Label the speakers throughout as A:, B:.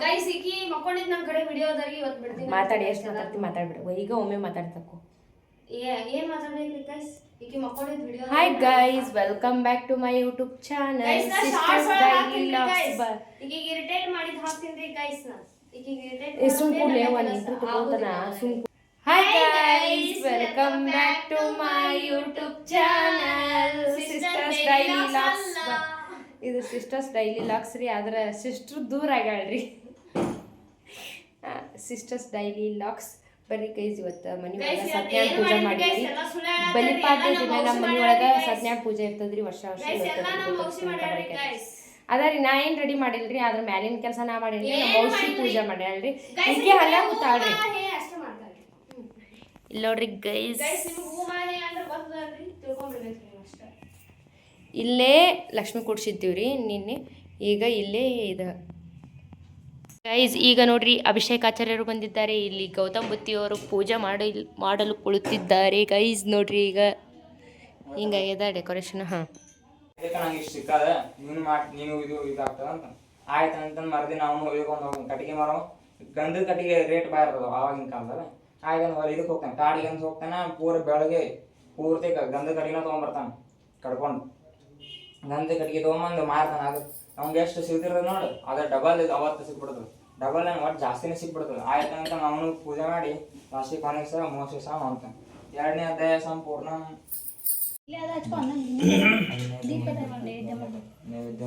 A: Guys ಈಕಿ ಮಕ್ಕೊಂಡಿದ್ ನನ್ ಕಡೆ ವಿಡಿಯೋದಾಗ ಇವತ್ತು ಬಿಡ್ತೀನಿ
B: ಮಾತಾಡಿ ಎಷ್ಟು ಮಾತಾಡ್ತಿ ಮಾತಾಡ್ಬಿಡು. ಈಗ ಒಮ್ಮೆ ಮಾತಾಡ್ತಕ್ಕು.
A: ಏ- ಏನ್ ಮಾತಾಡ್ಬೇಕ್ರಿ ಗೈಸ್ ಈಕಿ ಮಕ್ಕೊಂಡಿದ್ video
B: hi guys welcome back to my YouTube channel sisters daily
A: ಹಾಕ್ತೀನಿ
B: ಲಾಗ್ಸ್
A: ಗೈಸ್ ಈಕಿಗೆ ಇರಿಟೇಟ್ ಮಾಡಿದ್ ಹಾಕ್ತೀನಿ ಗೈಸ್ ನಾ. ಈಕಿಗೆ ಇರಿಟೇಟ್
B: ಏ ಸುಮ್ ಕೂಡ್ಲೆ ಒಂದ್ ಇಂಟ್ರು ತಗೋತನ? ಸುಮ್ hi guys welcome back to my YouTube channel sisters daily ಇದು ಸಿಸ್ಟರ್ಸ್ ಡೈಲಿ ಲಾಕ್ಸ್ ರೀ ಆದ್ರೆ ಸಿಸ್ಟರ್ ದೂರ ಆಗ್ಯಾಳ್ರಿ. ಸಿಸ್ಟರ್ಸ್ ಡೈಲಿ ಲಾಕ್ಸ್ ಬರ್ರಿ ಕೈಸ್ ಇವತ್ತು ಮನೆ ಒಳಗೆ ಸತ್ಯನಾರಾಯಣ ಪೂಜೆ ಮಾಡಿದ್ವಿ ಬಲಿಪಾಡ್ಯ ದಿನ ನಮ್ಮ ಮನೆ ಒಳಗೆ ಸತ್ಯನಾರಾಯಣ ಪೂಜೆ ಇರ್ತದ್ರಿ ವರ್ಷ ವರ್ಷ
A: ಅದಾರಿ
B: ಅದ ರೀ ನಾ ಏನ್ ರೆಡಿ ಮಾಡಿಲ್ರಿ? ಆದ್ರ ಮ್ಯಾಲಿನ ಕೆಲಸ ನಾ ಮಾಡಿಲ್ರಿ ನಮ್ಮ ಔಷಧಿ ಪೂಜೆ ಮಾಡ್ಯಾಳ್ರಿ. ಹಿಂಗೆ ಹಲ್ಲ ಕೂತಾಳ್ರಿ ಇಲ್ಲಿ ನೋಡ್ರಿ ಗೈಸ್
A: ಅಂದ್ರೆ
B: ಇಲ್ಲೇ ಲಕ್ಷ್ಮಿ ರೀ ನಿನ್ನೆ. ಈಗ ಇಲ್ಲೇ ಇದು ಗೈಸ್ ಈಗ ನೋಡ್ರಿ ಅಭಿಷೇಕ್ ಆಚಾರ್ಯರು ಬಂದಿದ್ದಾರೆ. ಇಲ್ಲಿ ಗೌತಮ್ ಬುತ್ತಿಯವರು ಪೂಜೆ ಮಾಡಿ, ಮಾಡಲು ಕುಳಿತಿದ್ದಾರೆ. ಗೈಸ್ ನೋಡ್ರಿ ಈಗ. ಹಿಂಗಾಗ್ಯದ ಡೆಕೋರೇಷನ್ ಹಾ.
C: ಆಯ್ತು ಮರ್ದಿನ ಅವನು ಹೋಗ್ಕೊಂಡು ಹೋಗಿ ಕಟ್ಟಿಗೆ ಮರ. ಗಂಧದ ಕಟ್ಟಿಗೆ ರೇಟ್ ಬಾಯ್ ಇರ್ತದ ಆವಾಗಿನ ಕಾಲದಾಗ ಆಯ್ತು ಹೊರ ಇದಕ್ಕೆ ಹೋಗ್ತಾನೆ. ಕಾಡಿಗೆ ಅಂತ ಹೋಗ್ತಾನೆ? ಪೂರ ಬೆಳಗ್ಗೆ ಪೂರ್ತಿ ಗಂಧದ ಕಟ್ಟಿಗೆನ ತೊಗೊಂಬರ್ತಾನೆ ಕಡ್ಕೊಂಡು. ಗಂಧದ ಕಟ್ಟಿಗೆ ತೊಗೊಂಬಂದು ಮಾರ್ತಾನೆ. ಅದು ಅವ್ನಿಗೆ ಎಷ್ಟು ಸಿಗ್ತಿರ್ತದೆ ನೋಡು. ಅದ್ರ ಡಬಲ್ ಇದು ಅವತ್ತು ಸಿಕ್ಬಿಡ್ತದೆ ಡಬಲ್ ಏನು ಒಟ್ಟು ಜಾಸ್ತಿನೇ ಸಿಕ್ಬಿಡ್ತದೆ ಆಯ್ತು ಅಂತ ಅವನು ಪೂಜೆ ಮಾಡಿ ಲಾಸ್ಟಿಗೆ ಕೊನೆಗೆ ಸಹ ಮೋಸ ಸಹ ಮಾಡ್ತಾನೆ. ಎರಡನೇ ಅಧ್ಯಾಯ ಸಂಪೂರ್ಣ. ನೈವೇದ್ಯ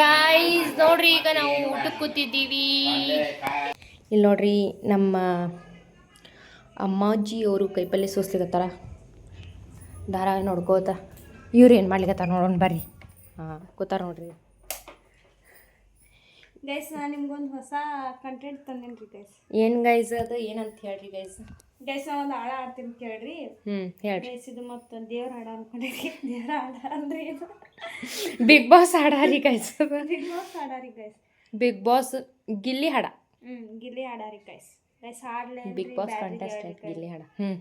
B: ಗಾಯ್ಸ್ ನೋಡ್ರಿ ಈಗ ನಾವು ಊಟಕ್ಕೆ ಕೂತಿದ್ದೀವಿ. ಇಲ್ಲಿ ನೋಡ್ರಿ ನಮ್ಮ ಅಮ್ಮಾಜಿ ಅವರು ಕೈಪಲ್ಲೆ ಸೋಸ್ಲಿಕತ್ತಾರ. ದಾರ ನೋಡ್ಕೋತ. ಇವ್ರು ಏನು ಮಾಡ್ಲಿಕತ್ತಾರ ನೋಡೋಣ ಬರ್ರಿ. ಹಾಂ ಕೂತಾರ ನೋಡ್ರಿ.
D: ಗೈಸ್ ನಾನು ನಿಮ್ಗೊಂದು ಹೊಸ ಕಂಟೆಂಟ್ ತಂದೇನಿ ರೀ ಗೈಸ್
B: ಏನು ಗೈಸ್ ಅದು? ಏನಂತ ಹೇಳ್ರಿ ಗೈಸ್
D: ನಾ ಒಂದು ಹಾಡ ಆಡ್ತೀನಿ ಕೇಳ್ರಿ.
B: ಹ್ಞೂ ಹೇಳ್ರಿ.
D: ಇದು ದೇವ್ರ ಹಾಡ ಅನ್ಕೊಂಡಿರಿ ದೇವ್ರ ಹಾಡ ಅಂದ್ರೆ ಇದು.
B: ಬಿಗ್ ಬಾಸ್ ಹಾಡಾರಿ ಗೈಸ್
D: ಬಿಗ್ ಬಾಸ್ ಹಾಡ ರೀ ಗೈಸ್.
B: ಬಿಗ್ ಬಾಸ್ ಗಿಲ್ಲಿ ಹಾಡ.
D: ಹ್ಮ್ ಗಿಲ್ಲಿ ಹಾಡ ರೀ ಗೈಸ್. ಗೈಸ್ ಹಾಡ್ಲೆ
B: ಬಿಗ್ ಬಾಸ್ ಕಂಟೆಸ್ಟೆಂಟ್ ಗಿಲ್ಲಿ ಹಾಡ. ಹ್ಮ್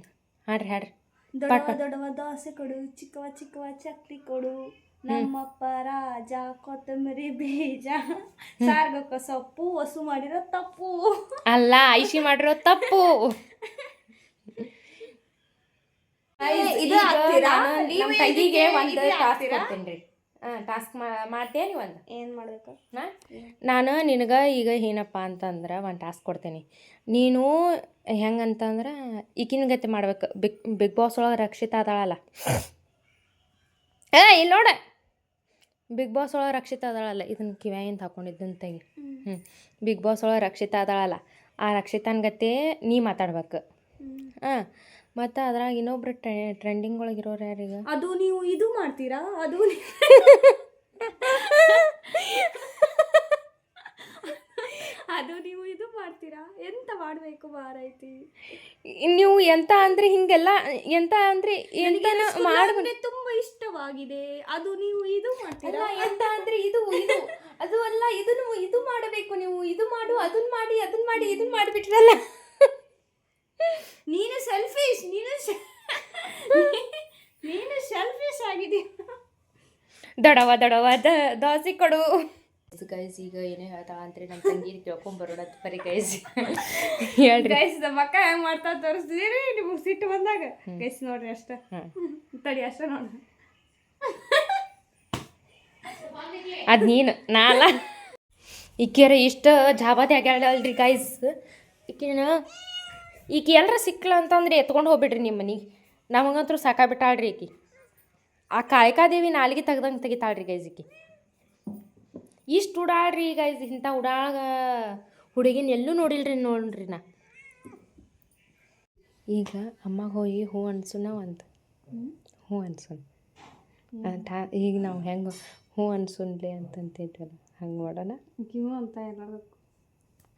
B: ಹಾಡ್ರಿ ಹಾಡ್ರಿ.
D: ದೊಡ್ಡವ ದೊಡ್ಡವ ದೋಸೆ ಕೊಡು ಚಿಕ್ಕವ ಚಿಕ್ಕವ ಚಕ್ಲಿ ಕೊಡು. ನಮ್ಮಪ್ಪ ರಾಜ ಕೊತ್ತಂಬರಿ ಬೀಜ. ಸಾರ್ಗಕ್ಕ ಸೊಪ್ಪು ಹಸು ಮಾಡಿರೋ ತಪ್ಪು.
B: ಅಲ್ಲ ಐಶಿ ಮಾಡಿರೋ ತಪ್ಪು.
D: ಇದು ಹಾಕ್ತೀರಾ?
B: ನಮ್ಮ ತಂಗಿಗೆ ಒಂದು ಟಾಸ್ಕ್? ಕೊಡ್ತೀನಿ ಟಾಸ್ಕ್ ಮಾಡ್ತೇನೆ ಒಂದು?
D: ಏನು ಮಾಡಬೇಕು?
B: ನಾನು ನಿನಗೆ ಈಗ ಏನಪ್ಪ ಅಂತಂದ್ರೆ ಒಂದು ಟಾಸ್ಕ್ ಕೊಡ್ತೇನೆ. ನೀನು ಹೆಂಗಂತಂದ್ರೆ ಈಗಿನ ಗತಿ ಮಾಡ್ಬೇಕು. ಬಿಗ್ ಬಿಗ್ ಬಾಸ್ ಒಳಗೆ ರಕ್ಷಿತ ಅದಾಳಲ್ಲ. ಏ ಇಲ್ಲಿ ನೋಡ. ಬಿಗ್ ಬಾಸ್ ಒಳಗೆ ರಕ್ಷಿತ ಅದಾಳಲ್ಲ. ಇದನ್ನ ಕಿವ್ಯಾಗಿಂದ ಹಾಕೊಂಡಿದ್ದನ್ ತೆಗಿ. ಹ್ಞೂ ಬಿಗ್ ಬಾಸ್ ಒಳಗೆ ರಕ್ಷಿತ ಅದಾಳಲ್ಲ. ಆ ರಕ್ಷಿತನ ಗತಿ ನೀ ಮಾತಾಡ್ಬೇಕು. ಹಾಂ. ಮತ್ತು ಅದ್ರಾಗ ಇನ್ನೊಬ್ರು ಟ್ರೆಂಡಿಂಗ್ ಒಳಗೆ ಇರೋರು ಯಾರೀಗ?
D: ಅದು ನೀವು ಇದು ಮಾಡ್ತೀರಾ? ಅದು ನೀ- ಅದು ನೀವು ಇದು ಮಾಡ್ತೀರಾ? ಎಂತ ಮಾಡ್ಬೇಕು ಮಾರೈತಿ?
B: ನೀವು ಎಂತ ಅಂದ್ರೆ ಹಿಂಗೆಲ್ಲ ಎಂತ ಅಂದ್ರೆ ಎಂತನ ಮಾಡ್ಬೇಕು
D: ನನಗೆ ತುಂಬಾ ಇಷ್ಟವಾಗಿದೆ. ಅದು ನೀವು ಇದು ಮಾಡ್ತೀರಾ?
B: ಎಂತ ಅಂದ್ರೆ ಇದು ಇದು. ಅದು ಅಲ್ಲ ಇದನ್ನು ಇದು ಮಾಡಬೇಕು ನೀವು. ಇದು ಮಾಡು ಅದನ್ನ ಮಾಡಿ ಅದನ್ನ ಮಾಡಿ ಇದನ್ನ ಮಾಡಿಬಿಟ್ರಲ್ಲ.
D: ನೀನು ಸೆಲ್ಫಿಶ್ ನೀನು ನೀನು ಸೆಲ್ಫಿಶ್ ಆಗಿದೀಯ
B: ದಡವ ದಡವ ದಾಸಿ ಕೊಡು. ಗೈಸ್ ಈಗ ಏನೇ ಹೇಳ್ತಾ ಅಂದ್ರೆ ನಮ್ಮ ತಂಗಿ ಕೇಳ್ಕೊಂಬರೋಣ ಬರೀ ಗೈಸ್ ಹೇಳ್ರಿ.
D: ಗೈಸ್ ನಮ್ಮ ಅಕ್ಕ ಹೆಂಗ್ ಮಾಡ್ತಾ ತೋರಿಸ್ತೀರಿ ನಿಮ್ಗೆ ಸಿಟ್ಟು ಬಂದಾಗ? ಗೈಸ್ ನೋಡ್ರಿ ಅಷ್ಟ. ತಡಿ ಅಷ್ಟ ನೋಡ
B: ಅದ್ ನೀನು ನಾಲ ಈಕೆರ ಇಷ್ಟ ಜಾಬಾದಿ ಆಗ್ಯಾಳಲ್ರಿ ಗೈಸ್ ಈಕಿನ ಈಕಿ ಎಲ್ಲರ ಸಿಕ್ಲ ಅಂತಂದ್ರೆ ಎತ್ಕೊಂಡು ಹೋಗ್ಬಿಡ್ರಿ ನಿಮ್ಮ ಮನೆಗೆ. ನಮಗಂತೂ ಸಾಕಾಗ್ಬಿಟ್ಟಾಳ್ರಿ ಈಕಿ. ಆ ಕಾಯಕಾದೇವಿ ನಾಲಿಗೆ ತೆಗ್ದಂಗೆ ತೆಗಿತಾಳ್ರಿ ಗೈಸ್ ಈಕಿ. ಇಷ್ಟು ಉಡಾಳ್ರಿ ಗೈಸ್ ಇಂಥ ಉಡಾಳ ಹುಡುಗಿನ ಎಲ್ಲೂ ನೋಡಿಲ್ರಿ ನೋಡ್ರಿ ನಾ. ಈಗ ಅಮ್ಮ ಹೋಗಿ ಹೂ ಅನ್ಸುನ ಅಂತ ಹೂ ಅನ್ಸುನ್. ಟಾ ಈಗ ನಾವು ಹೆಂಗೆ ಹ್ಞೂ ಅನ್ಸುನ್ಲೆ ಅಂತಂತಿದ್ವಲ್ಲ ಹಂಗೆ ಮಾಡೋಣ?
D: ಕಿವು ಅಂತ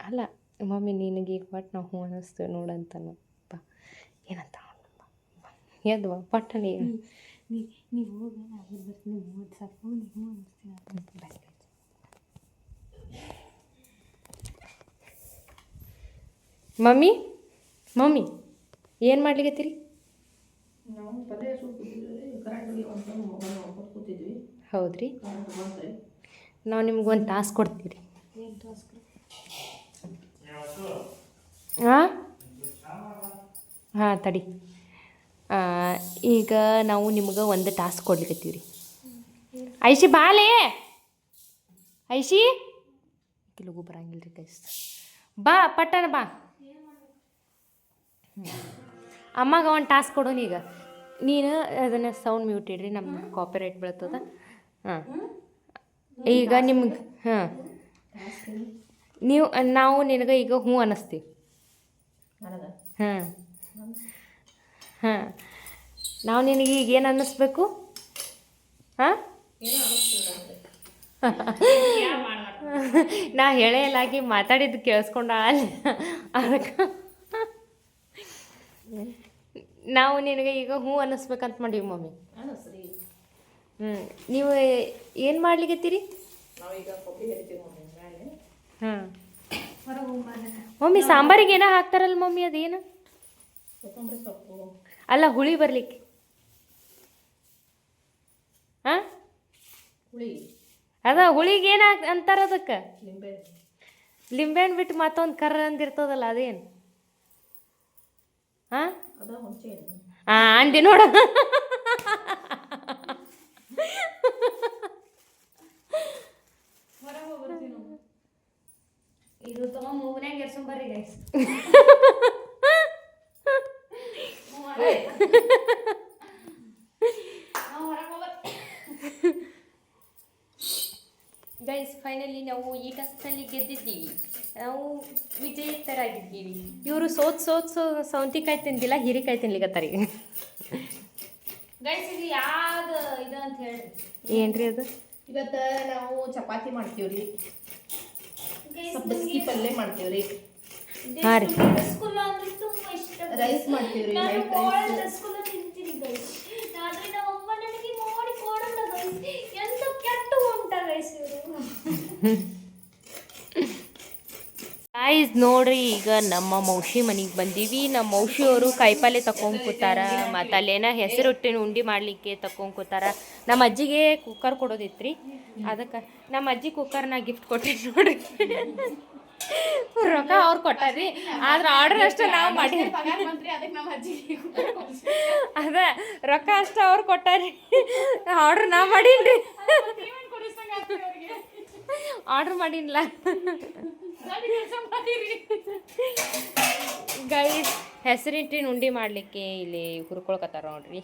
B: ಅಲ್ಲ ಮಮ್ಮಿ ನಿನಗೆ ಈಗ ಒಟ್ಟು ನಾವು ಹ್ಞೂ ಅನ್ನಿಸ್ತೇವೆ ನೋಡಂತಾನು ಬಾ ಏನಂತ ಎದ್ವಾ ಪಟ್ಟಣಿ
D: ನೀ ನೀವು ಹೋಗಿ ನಾನು ಬರ್ತೀನಿ ಮೂವತ್ತು ಸಾಕು. ನೀವು
B: ಮಮ್ಮಿ ಮಮ್ಮಿ ಏನು ಮಾಡ್ಲಿಕತ್ತೀರಿ ಹೌದ್ರಿ ನಾವು ನಿಮ್ಗೆ ಒಂದು ತಾಸು ಕೊಡ್ತೀವಿ ಹಾಂ ಹಾಂ, ತಡಿ. ಈಗ ನಾವು ನಿಮ್ಗೆ ಒಂದು ಟಾಸ್ಕ್ ಕೊಡ್ಲಿಕತ್ತೀವಿ ರೀ ಐಶಿ ಬಾಲೇ ಐಶಿ. ಕೆಲವು ಬರಂಗಿಲ್ಲ ರೀ ಗೈಸ್ ಬಾ, ಪಟ್ಟಣ ಬಾ. ಅಮ್ಮಗೆ ಒಂದು ಟಾಸ್ಕ್ ಕೊಡೋಣ ಈಗ ನೀನು ಅದನ್ನು ಸೌಂಡ್ ಮ್ಯೂಟ್ ಇಡ್ರಿ ನಮ್ಮ ಕಾಪಿರೈಟ್ ಬೀಳ್ತದ. ಹಾಂ. ಈಗ ನಿಮ್ಗೆ, ಹಾಂ. ನೀವು ನಾವು ನಿನಗೆ ಈಗ ಹ್ಞೂ ಅನ್ನಿಸ್ತೀವಿ ಹಾಂ ಹಾಂ ನಾವು ನಿನಗೆ ಈಗ ಏನು ಅನ್ನಿಸ್ಬೇಕು ಹಾಂ? ನಾ ಹೇಳಲಾಗಿ ಮಾತಾಡಿದ್ದು ಕೇಳಿಸ್ಕೊಂಡಾಳ ಅದಕ್ಕೆ ನಾವು ನಿನಗೆ ಈಗ ಹ್ಞೂ ಅನ್ನಿಸ್ಬೇಕಂತ ಮಾಡೀವಿ ಮಮ್ಮಿ. ಹ್ಞೂ ನೀವು ಏನು ಮಾಡ್ಲಿಕತ್ತೀರಿ? ಹಾಂ ಮಮ್ಮಿ ಸಾಂಬಾರಿಗೆ ಏನೋ ಹಾಕ್ತಾರಲ್ಲ ಮಮ್ಮಿ ಅದೇನು? ಅಲ್ಲ ಹುಳಿ ಬರ್ಲಿಕ್ಕೆ. ಹಾಂ ಅದ ಹುಳಿಗೆ ಏನು ಅಂತಾರ ಅದಕ್ಕೆ? ಲಿಂಬೆಹಣ್ಣು ಬಿಟ್ಟು ಮತ್ತೊಂದು ಕರ್ರ ಅಂದಿರ್ತದಲ್ಲ ಅದೇನು? ಹಾಂ ಹಾಂ ಅಂದೆ ನೋಡು.
A: ಇದು ತಗೊಂಡ್ ಮೂಗ್ನ್ಯಾಗ ಬರ್ರಿ ಗೈಸ್
B: ಗೈಸ್ ಫೈನಲಿ ನಾವು ಈ ಟಸ್ನಲ್ಲಿ ಗೆದ್ದಿದ್ದೀವಿ. ನಾವು ವಿಜೇತರಾಗಿದ್ದೀವಿ. ಇವರು ಸೋತ್ ಸೋತ್ ಸೋ ಸೌಂತಿಕಾಯಿ ತಿಂದಿಲ್ಲ ಹೀರಿಕಾಯಿ ತಿನ್ಲಿಕತ್ತಾರ. ಈಗ
A: ಗೈಸ್ ಇದು ಯಾವ್ದು ಇದು ಅಂತ ಹೇಳಿ.
B: ಏನ್ರಿ ಅದು?
E: ಇವತ್ತ ನಾವು ಚಪಾತಿ ಮಾಡ್ತೀವ್ರಿ. ಸಬ್ಬಸ್ಗಿ ಪಲ್ಯ ಮಾಡ್ತೀವ್ರಿ
B: ಹಾ ರೀ.
E: ರೈಸ್ ಮಾಡ್ತೀವ್ರಿ ರೈಸ್
A: ಎಂತ ಕೆಟ್ಟ ಉಂಟ ಗೈಸ್ ಇವರು.
B: ಗಾಯ್ಸ್ ನೋಡ್ರಿ, ಈಗ ನಮ್ಮ ಮೌಷಿ ಮನೆಗೆ ಬಂದೀವಿ. ನಮ್ಮ ಮೌಷಿಯವರು ಕಾಯಿಪಲ್ಲೆ ತಕೊಂಡ್ ಕೂತಾರ. ಮತ್ತು ಅಲ್ಲೇನ ಹೆಸರೊಟ್ಟಿನ ಉಂಡಿ ಮಾಡ್ಲಿಕ್ಕೆ ತಕೊಂಡ್ ಕೂತಾರ. ನಮ್ಮ ಅಜ್ಜಿಗೆ ಕುಕ್ಕರ್ ಕೊಡೋದಿತ್ರಿ. ಅದಕ್ಕೆ ನಮ್ಮ ಅಜ್ಜಿ ಕುಕ್ಕರ್ನ ಗಿಫ್ಟ್ ಕೊಟ್ಟಿದ್ ನೋಡ್ರಿ. ರೊಕ್ಕ ಅವ್ರು ಕೊಟ್ಟಾರಿ ಆದ್ರೆ ಆರ್ಡರ್ ಅಷ್ಟೇ ನಾವು ಮಾಡಿ ಅದ ರೊಕ್ಕ ಅಷ್ಟೇ ಅವ್ರು ಕೊಟ್ಟಾರಿ. ಆರ್ಡರ್ ನಾ ಮಾಡೀನ್ರಿ. ಆರ್ಡರ್ ಮಾಡೀನಿಲ್ಲ ಗೈಸ್ ಹೆಸರಿಟ್ಟಿನ ಉಂಡಿ ಮಾಡಲಿಕ್ಕೆ ಇಲ್ಲಿ ಹುರ್ಕೊಳ್ಕತ್ತಾರ ನೋಡ್ರಿ.